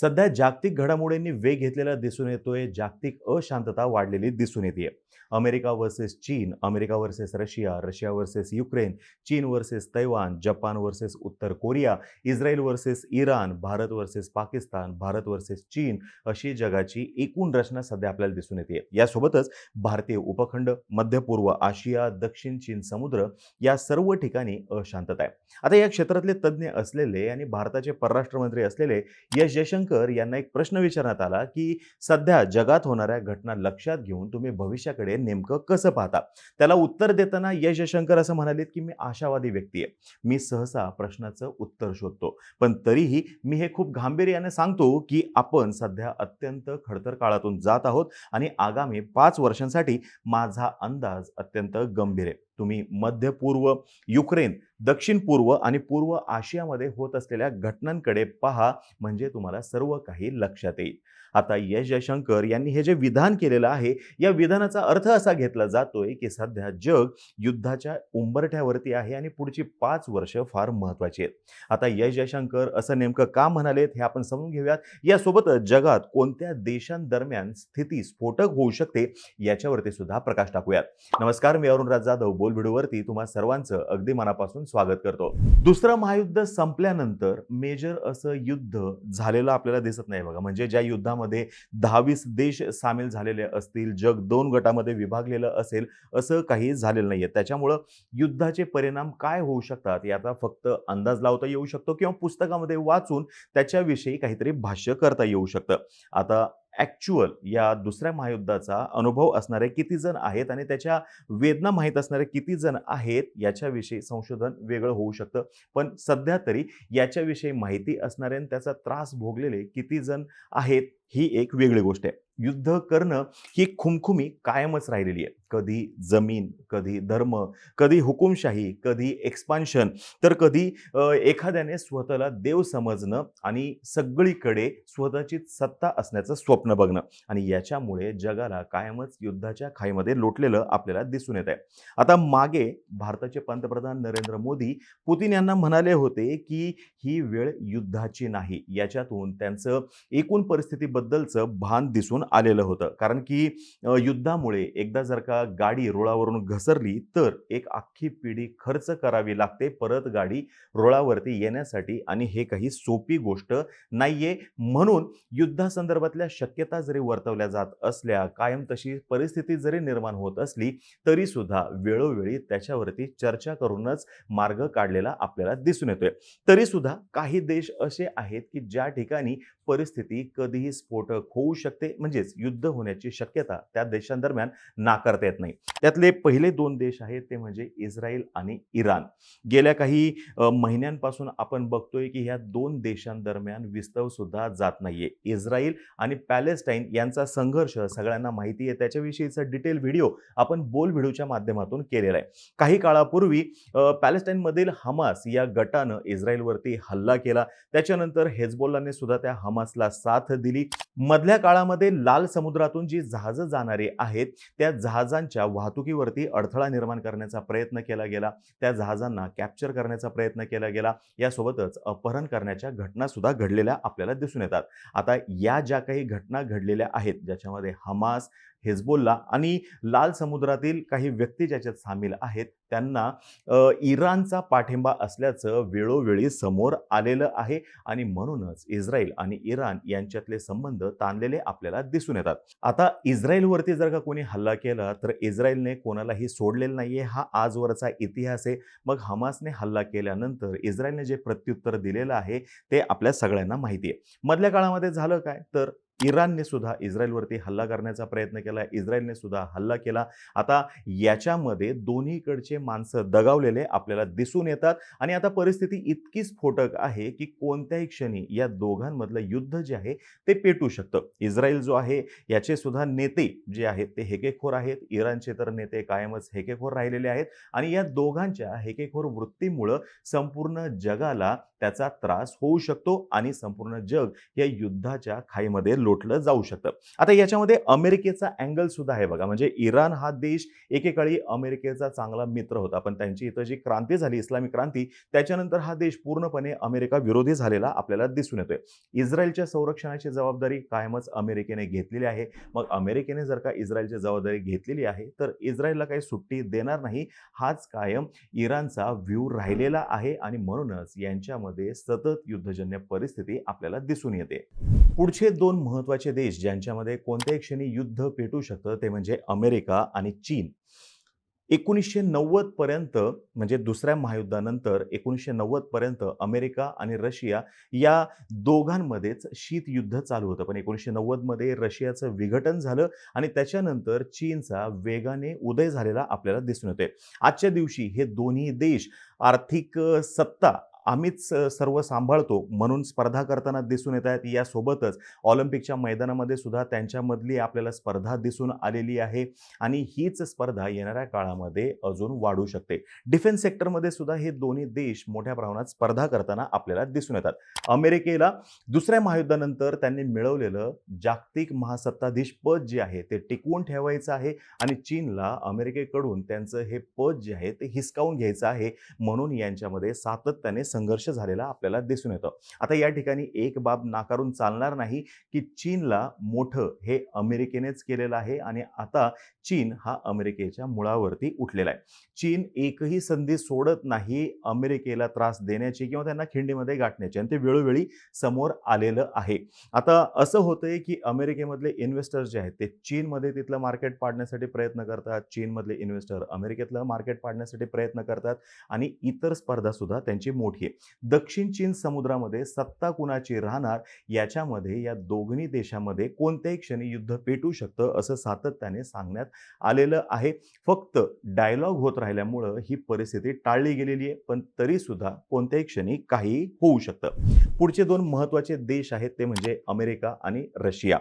सध्या जागतिक घडामोडींनी वेग घेतलेला दिसून येतोय जागतिक अशांतता वाढलेली दिसून येते अमेरिका वर्सेस चीन America versus Russia Russia versus Ukraine चीन वर्सेस तैवान जपान वर्सेस उत्तर Korea Israel versus Iran Bharat versus Pakistan Bharat versus चीन अशी जगाची एकूण रचना सध्या आपल्याला दिसून येते यासोबतच भारतीय उपखंड मध्य पूर्व आशिया दक्षिण चीन समुद्र या सर्व ठिकाणी अशांतता आहे. आता या क्षेत्रातले तज्ज्ञ असलेले आणि भारताचे परराष्ट्र मंत्री असलेले एस जयशंकर यांना एक प्रश्न विचारण्यात आला की सध्या जगात होणाऱ्या घटना लक्षात घेऊन तुम्ही भविष्याकडे नेमकं कसं पाहता? त्याला उत्तर देताना यश जयशंकर असं म्हणालेत की मी आशावादी व्यक्ती आहे. मी सहसा प्रश्नाचं उत्तर शोधतो. पण तरीही मी हे खूप गांभीर्याने सांगतो की आपण सध्या अत्यंत खडतर काळातून जात आहोत आणि आगामी पाच वर्षांसाठी माझा अंदाज अत्यंत गंभीर आहे. तुम्ही मध्य पूर्व युक्रेन दक्षिण पूर्व आणि पूर्व आशियामध्ये होत असलेल्या घटनांकडे पहा म्हणजे तुम्हाला सर्व काही लक्षात येईल. आता यश जयशंकर यांनी हे जे विधान केलेलं आहे या विधानाचा अर्थ असा घेतला जातोय की सध्या जग युद्धाच्या उंबरठ्यावरती आहे आणि पुढची पाच वर्ष फार महत्वाची आहेत. आता यश जयशंकर असं नेमकं का म्हणालेत हे आपण समजून घेऊयात. यासोबतच जगात कोणत्या देशांदरम्यान स्थिती स्फोटक होऊ शकते याच्यावरती सुद्धा प्रकाश टाकूयात. नमस्कार मी अरुणराज जाधव बोल व्हिडिओवरती तुम्हा सर्वांचं अगदी मनापासून स्वागत करतो. दुसरं महायुद्ध संपल्यानंतर मेजर असं युद्ध झालेलं आपल्याला दिसत नाही बघा. म्हणजे ज्या युद्धामध्ये दहावीस देश सामील झालेले असतील जग दोन गटामध्ये विभागलेलं असेल असं काही झालेलं नाही आहे त्याच्यामुळं युद्धाचे परिणाम काय होऊ शकतात याचा फक्त अंदाज लावता येऊ शकतो किंवा पुस्तकामध्ये वाचून त्याच्याविषयी काहीतरी भाष्य करता येऊ शकतं. आता ॲक्च्युअल या दुसऱ्या महायुद्धाचा अनुभव असणारे किती जण आहेत आणि त्याच्या वेदना माहीत असणारे किती जण आहेत याच्याविषयी संशोधन वेगळं होऊ शकतं. पण सध्या तरी याच्याविषयी माहिती असणारे आणि त्याचा त्रास भोगलेले किती जण आहेत ही एक वेगळी गोष्ट आहे. युद्ध करणं ही खुमखुमी कायमच राहिलेली आहे. कधी जमीन कधी धर्म कधी हुकुमशाही कधी एक्सपान्शन तर कधी एखाद्याने स्वतःला देव समजणं आणि सगळीकडे स्वतःची सत्ता असण्याचं स्वप्न बघणं. आणि याच्यामुळे जगाला कायमच युद्धाच्या खाईमध्ये लोटलेलं आपल्याला दिसून येत आहे. आता मागे भारताचे पंतप्रधान नरेंद्र मोदी पुतीन यांना म्हणाले होते की ही वेळ युद्धाची नाही. याच्यातून त्यांचं एकूण परिस्थिती बद्दलचं भान दिसून आलेलं होतं. कारण की युद्धामुळे एकदा जर का गाडी रुळावरून घसरली तर एक अख्खी पिढी खर्च करावी लागते. परत गाडी रुळावरती येण्यासाठी आणि हे काही सोपी गोष्ट नाहीये. म्हणून युद्धासंदर्भातल्या शक्यता जरी वर्तवल्या जात असल्या कायम तशी परिस्थिती जरी निर्माण होत असली तरी सुद्धा वेळोवेळी त्याच्यावरती चर्चा करूनच मार्ग काढलेला आपल्याला दिसून येतोय. तरी सुद्धा काही देश असे आहेत की ज्या ठिकाणी परिस्थिती कधीही स्फोटक होऊ शकते. म्हणजेच युद्ध होण्याची शक्यता त्या देशांदरम्यान नाकारता येत नाही. त्यातले पहिले दोन देश आहेत ते म्हणजे इस्रायल आणि इराण. गेल्या काही महिन्यांपासून आपण बघतोय की ह्या दोन देशांदरम्यान विस्तव सुद्धा जात नाहीये. इस्रायल आणि पॅलेस्टाईन यांचा संघर्ष सगळ्यांना माहिती आहे. त्याच्याविषयीचा डिटेल व्हिडिओ आपण बोल व्हिडिओच्या माध्यमातून केलेला आहे. काही काळापूर्वी पॅलेस्टाईनमधील हमास या गटानं इस्रायलवरती हल्ला केला. त्याच्यानंतर हेजबोल्लाने सुद्धा त्या हमासला साथ दिली. मधल्या काळामध्ये लाल समुद्रातून जी जहाजं जाणारी आहेत त्या जहाजांच्या वाहतुकीवरती अडथळा निर्माण करण्याचा प्रयत्न केला गेला. त्या जहाजांना कॅप्चर करण्याचा प्रयत्न केला गेला. यासोबतच अपहरण करण्याच्या घटनासुद्धा घडलेल्या आपल्याला दिसून येतात. आता या ज्या काही घटना घडलेल्या आहेत ज्याच्यामध्ये हमास हेजबोल्ला आणि लाल समुद्रातील काही व्यक्ती ज्याच्यात सामील आहेत त्यांना इराणचा पाठिंबा असल्याचं वेळोवेळी समोर आलेलं आहे आणि म्हणूनच इस्रायल आणि इराण यांच्यातले संबंध ताणलेले आपल्याला दिसून येतात. आता इस्रायलवरती जर का कोणी हल्ला केला तर इस्रायलने कोणालाही सोडलेलं नाहीये. हा आजवरचा इतिहास आहे. मग हमासने हल्ला केल्यानंतर इस्रायलने जे प्रत्युत्तर दिलेलं आहे ते आपल्या सगळ्यांना माहिती आहे मधल्या काळामध्ये झालं काय? तर इराणने सुद्धा इस्रायलवरती हल्ला करण्याचा प्रयत्न केला इस्रायलने सुद्धा हल्ला केला. आता याच्यामध्ये दोन्हीकडचे माणसं दगावलेले आपल्याला दिसून येतात आणि आता परिस्थिती इतकी स्फोटक आहे की कोणत्याही क्षणी या दोघांमधलं युद्ध जे आहे ते पेटू शकतं. इस्रायल जो आहे याचे सुद्धा नेते जे आहेत ते हेकेखोर आहेत. इराणचे तर नेते कायमच हेकेखोर राहिलेले आहेत आणि या दोघांच्या हेकेखोर वृत्तीमुळं संपूर्ण जगाला त्याचा त्रास होऊ शकतो आणि संपूर्ण जग या युद्धाच्या खाईमध्ये लोटलं जाऊ शकतं. आता याच्यामध्ये अमेरिकेचा अँगल सुद्धा आहे बघा. म्हणजे इराण हा देश एकेकाळी अमेरिकेचा चांगला मित्र होता. पण त्यांची इथं जी क्रांती झाली इस्लामिक क्रांती त्याच्यानंतर हा देश पूर्णपणे अमेरिका विरोधी झालेला आपल्याला दिसून येतोय. इस्रायलच्या संरक्षणाची जबाबदारी कायमच अमेरिकेने घेतलेली आहे. मग अमेरिकेने जर का इस्रायलची जबाबदारी घेतलेली आहे तर इस्रायलला काही सुट्टी देणार नाही. हाच कायम इराणचा व्ह्यू राहिलेला आहे आणि म्हणूनच यांच्यामध्ये सतत युद्धजन्य परिस्थिती आपल्याला दिसून येते. पुढचे दोन महत्त्वाचे देश ज्यांच्यामध्ये कोणत्याही क्षणी युद्ध पेटू शकतं ते म्हणजे अमेरिका आणि चीन. एकोणीसशे नव्वद पर्यंत म्हणजे दुसऱ्या महायुद्धानंतर एकोणीसशे नव्वद पर्यंत अमेरिका आणि रशिया या दोघांमध्येच शीतयुद्ध चालू होतं. पण एकोणीसशे नव्वदमध्ये रशियाचं विघटन झालं आणि त्याच्यानंतर चीनचा वेगाने उदय झालेला आपल्याला दिसून येते आजच्या दिवशी हे दोन्ही देश आर्थिक सत्ता आम्हीच सर्व सांभाळतो म्हणून स्पर्धा करताना दिसून येत आहेत. यासोबतच ऑलिम्पिकच्या मैदानामध्ये सुद्धा त्यांच्यामधली आपल्याला स्पर्धा दिसून आलेली आहे आणि हीच स्पर्धा येणाऱ्या काळामध्ये अजून वाढू शकते. डिफेन्स सेक्टरमध्ये सुद्धा हे दोन्ही देश मोठ्या प्रमाणात स्पर्धा करताना आपल्याला दिसून येतात. अमेरिकेला दुसऱ्या महायुद्धानंतर त्यांनी मिळवलेलं जागतिक महासत्ताधीश पद जे आहे ते टिकवून ठेवायचं आहे आणि चीनला अमेरिकेकडून त्यांचं हे पद जे आहे ते हिसकावून घ्यायचं आहे म्हणून यांच्यामध्ये सातत्याने संघर्ष झालेला आपल्याला दिसून येतो. आता या ठिकाणी एक बाब नाकारून चालणार नाही की चीनला मोठं हे अमेरिकेनेच केलेलं आहे आणि आता चीन हा अमेरिकेच्या मुळावरती उठलेला आहे. चीन एकही संधी सोडत नाही अमेरिकेला त्रास देण्याची किंवा त्यांना खिंडीमध्ये गाठण्याची आणि ते वेळोवेळी समोर आलेलं आहे. आता असं होतंय की अमेरिकेमधले इन्व्हेस्टर्स जे आहेत ते चीनमध्ये तिथलं मार्केट पाडण्यासाठी प्रयत्न करतात चीनमधले इन्व्हेस्टर अमेरिकेतलं मार्केट पाडण्यासाठी प्रयत्न करतात आणि इतर स्पर्धा सुद्धा त्यांची मोठी आहे दक्षिण चीन समुद्रामध्ये सत्ता कुणाची राहणार याच्यामध्ये या दोन्ही देशामध्ये कोणत्याही क्षणी युद्ध पेटू शकतं असं सातत्याने सांगण्यात आलेलं आहे. फक्त डायलॉग होत राहिल्यामुळं ही परिस्थिती टाळली गेलेली आहे पण तरी सुद्धा कोणत्याही क्षणी काही होऊ शकतं. पुढचे दोन महत्त्वाचे देश आहेत ते म्हणजे अमेरिका आणि रशिया.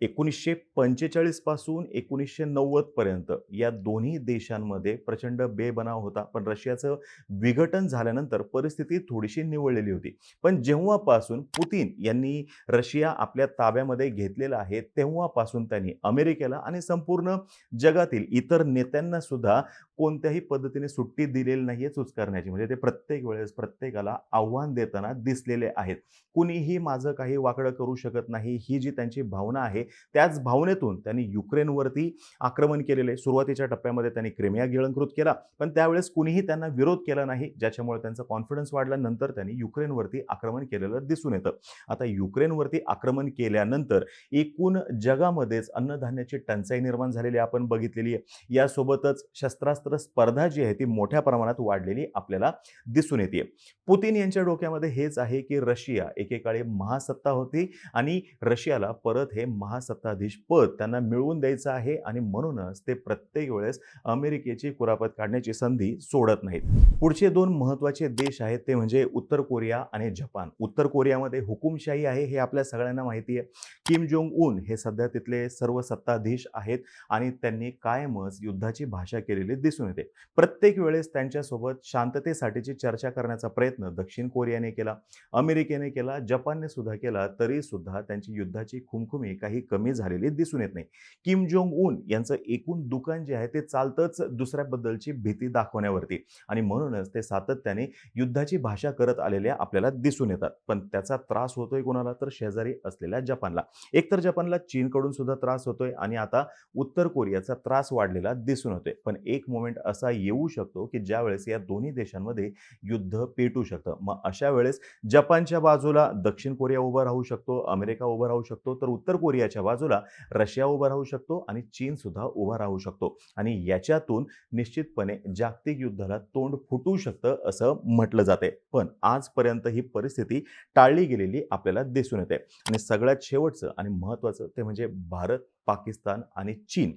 एकोणीसशे पंचेचाळीसपासून एकोणीसशे नव्वदपर्यंत या दोन्ही देशांमध्ये प्रचंड बेबनाव होता. पण रशियाचं विघटन झाल्यानंतर परिस्थिती थोडीशी निवळलेली होती. पण जेव्हापासून पुतीन यांनी रशिया आपल्या ताब्यामध्ये घेतलेला आहे तेव्हापासून त्यांनी अमेरिकेला आणि संपूर्ण जगातील इतर नेत्यांना सुद्धा कोणत्याही पद्धतीने सुट्टी दिलेली नाही आहे चुचकारण्याची म्हणजे ते प्रत्येक वेळेस प्रत्येकाला आव्हान देताना दिसलेले आहेत. कुणीही माझं काही वाकडं करू शकत नाही ही जी त्यांची भावना आहे त्याच भावनेतून त्यांनी युक्रेनवरती आक्रमण केलेले. सुरुवातीच्या टप्प्यामध्ये त्यांनी क्रिमिया गिळंकृत केला पण त्यावेळेस कुणीही त्यांना विरोध केला नाही ज्याच्यामुळे त्यांचा कॉन्फिडन्स वाढल्यानंतर त्यांनी युक्रेनवरती आक्रमण केलेलं दिसून येतं. आता युक्रेनवरती आक्रमण केल्यानंतर एकूण जगामध्येच अन्नधान्याची टंचाई निर्माण झालेली आपण बघितलेली आहे. यासोबतच शस्त्रास्त्र स्पर्धा जी आहे ती मोठ्या प्रमाणात वाढलेली आपल्याला दिसून येते. पुतीन यांच्या डोक्यामध्ये हेच आहे की रशिया एकेकाळी महासत्ता होती आणि रशियाला परत हे महासत्ताधीश पद त्यांना मिळवून द्यायचं आहे आणि म्हणूनच ते प्रत्येक वेळेस अमेरिकेची कुरापत काढण्याची संधी सोडत नाहीत. पुढचे दोन महत्त्वाचे देश आहेत ते म्हणजे उत्तर कोरिया आणि जपान. उत्तर कोरियामध्ये हुकुमशाही आहे हे आपल्या सगळ्यांना माहिती आहे. किम जोंग उन हे सध्या तिथले सर्व सत्ताधीश आहेत आणि त्यांनी कायमच युद्धाची भाषा केलेली दिसून येते. प्रत्येक वेळेस त्यांच्यासोबत शांततेसाठीची चर्चा करण्याचा प्रयत्न दक्षिण कोरियाने केला अमेरिकेने केला जपानने सुद्धा केला तरी सुद्धा त्यांची युद्धाची खुमखुमी काही कमी झालेली दिसून येत नाही. किम जोंग उन यांचं एकूण दुकान जे आहे ते चालतंच दुसऱ्याबद्दलची भीती दाखवण्यावरती आणि म्हणूनच ते सातत्याने युद्धाची भाषा करत आलेल्या आपल्याला दिसून येतात. पण त्याचा त्रास होतोय कोणाला तर शेजारी असलेल्या जपानला. एकतर जपानला चीनकडून सुद्धा त्रास होतोय आणि आता उत्तर कोरियाचा त्रास वाढलेला दिसून होतोय पण एक मोमेंट असा येऊ शकतो की ज्यावेळेस या दोन्ही देशांमध्ये युद्ध पेटू शकतं. मग अशा वेळेस जपानच्या बाजूला दक्षिण कोरिया उभा राहू शकतो अमेरिका उभा राहू शकतो तर उत्तर कोरियाच्या बाजूला रशिया उभा राहू शकतो आणि चीन सुद्धा उभा राहू शकतो. आणि याच्यातून निश्चितपणे जागतिक युद्धाला तोंड फुटू शकतं असं म्हटलं जाते. पण आजपर्यंत ही परिस्थिती टाळली गेलेली आपल्याला दिसून येते. आणि सगळ्यात शेवटचं आणि महत्त्वाचं ते म्हणजे भारत पाकिस्तान आणि चीन.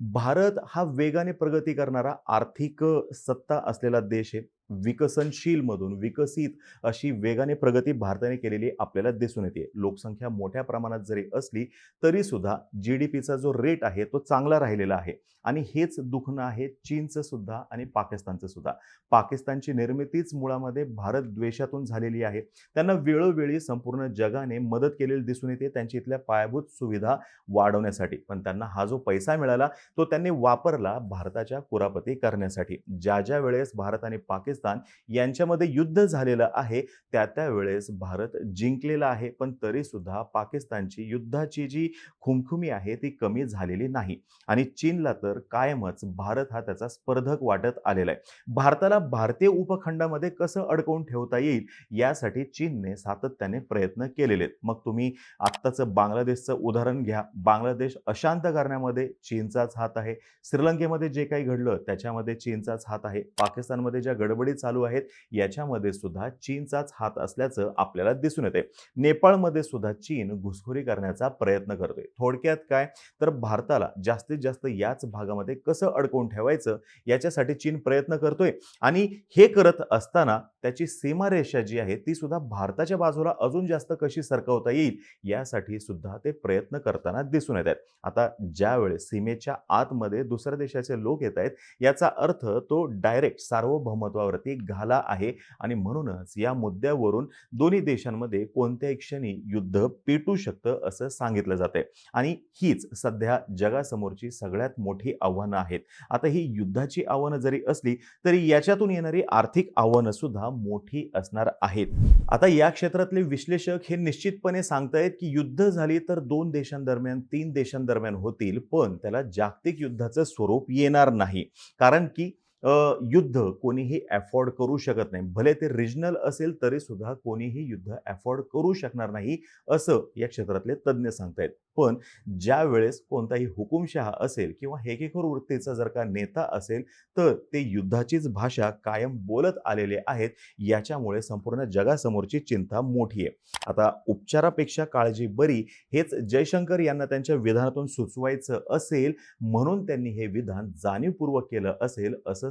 भारत हा वेगाने प्रगती करणारा आर्थिक सत्ता असलेला देश आहे. विकसनशीलमधून विकसित अशी वेगाने प्रगती भारताने केलेली आपल्याला दिसून येते. लोकसंख्या मोठ्या प्रमाणात जरी असली तरी सुद्धा जी डी पीचा जो रेट आहे तो चांगला राहिलेला आहे. आणि हेच दुखणं आहे चीनचं सुद्धा आणि पाकिस्तानचं सुद्धा. पाकिस्तानची निर्मितीच मुळामध्ये भारत द्वेषातून झालेली आहे. त्यांना वेळोवेळी संपूर्ण जगाने मदत केलेली दिसून येते त्यांची इथल्या पायाभूत सुविधा वाढवण्यासाठी. पण त्यांना हा जो पैसा मिळाला तो त्यांनी वापरला भारताच्या कुरापती करण्यासाठी. ज्या ज्या वेळेस भारत आणि पाकिस्तान यांच्यामध्ये युद्ध झालेलं आहे. त्या त्यावेळेस भारत जिंकलेला आहे पण तरी सुद्धा पाकिस्तानची युद्धाची जी खुमखुमी आहे ती कमी झालेली नाही. आणि चीनला तर कायमच भारत हा त्याचा स्पर्धक वाटत आलेला आहे. भारताला भारतीय उपखंडामध्ये कसं अडकवून ठेवता येईल यासाठी चीनने सातत्याने प्रयत्न केलेले आहेत. मग तुम्ही आत्ताचं बांगलादेशचं उदाहरण घ्या. बांगलादेश अशांत करण्यामध्ये चीनचाच हात आहे. श्रीलंकेमध्ये जे काही घडलं त्याच्यामध्ये चीनचाच हात आहे. पाकिस्तानमध्ये ज्या गडबड चालू आहेत. याच्यामध्ये सुद्धा चीनचाच हात असल्याचं आपल्याला दिसून येते नेपाळमध्ये सुद्धा चीन घुसखोरी करण्याचा प्रयत्न करतोय. थोडक्यात काय? तर भारताला जास्तीत जास्त याच भागामध्ये कसं अडकवून ठेवायचं? याच्यासाठी चीन प्रयत्न करतोय. आणि हे करत असताना त्याची सीमारेषा जी आहे ती सुद्धा भारताच्या बाजूला अजून जास्त कशी सरकवता येईल यासाठी सुद्धा ते प्रयत्न करताना दिसून येत आहेत. आता ज्यावेळेस सीमेच्या आतमध्ये दुसऱ्या देशाचे लोक येत आहेत याचा अर्थ तो डायरेक्ट सार्वभौमत्वावरती घाला आहे आणि म्हणूनच या मुद्द्यावरून दोन्ही देशांमध्ये कोणत्याही क्षणी युद्ध पेटू शकतं असं सांगितलं जाते आणि हीच सध्या जगासमोरची सगळ्यात मोठी आव्हानं आहेत. आता ही युद्धाची आव्हानं जरी असली तरी याच्यातून येणारी आर्थिक आव्हानं सुद्धा मोठी असणार आहेत. आता या क्षेत्रातले विश्लेषक हे निश्चितपणे सांगतायत की युद्ध झाली तर दोन देशांदरम्यान तीन देशांदरम्यान होतील पण त्याला जागतिक युद्धाचं स्वरूप येणार नाही. कारण की युद्ध कोणीही अफोर्ड करू शकत नाही. भले ते रिजनल असेल तरी सुद्धा कोणीही युद्ध अफोर्ड करू शकणार नाही असं या क्षेत्रातले तज्ज्ञ सांगतायत. पण ज्या वेळेस कोणताही हुकुमशहा असेल किंवा हेकेखोर वृत्तीचा जर का नेता असेल तर ते युद्धाचीच भाषा कायम बोलत आलेले आहेत. याच्यामुळे संपूर्ण जगासमोरची चिंता मोठी आहे. आता उपचारापेक्षा काळजी बरी हेच जयशंकर यांना त्यांच्या विधानातून सुचवायचं असेल म्हणून त्यांनी हे विधान जाणीवपूर्वक केलं असेल असं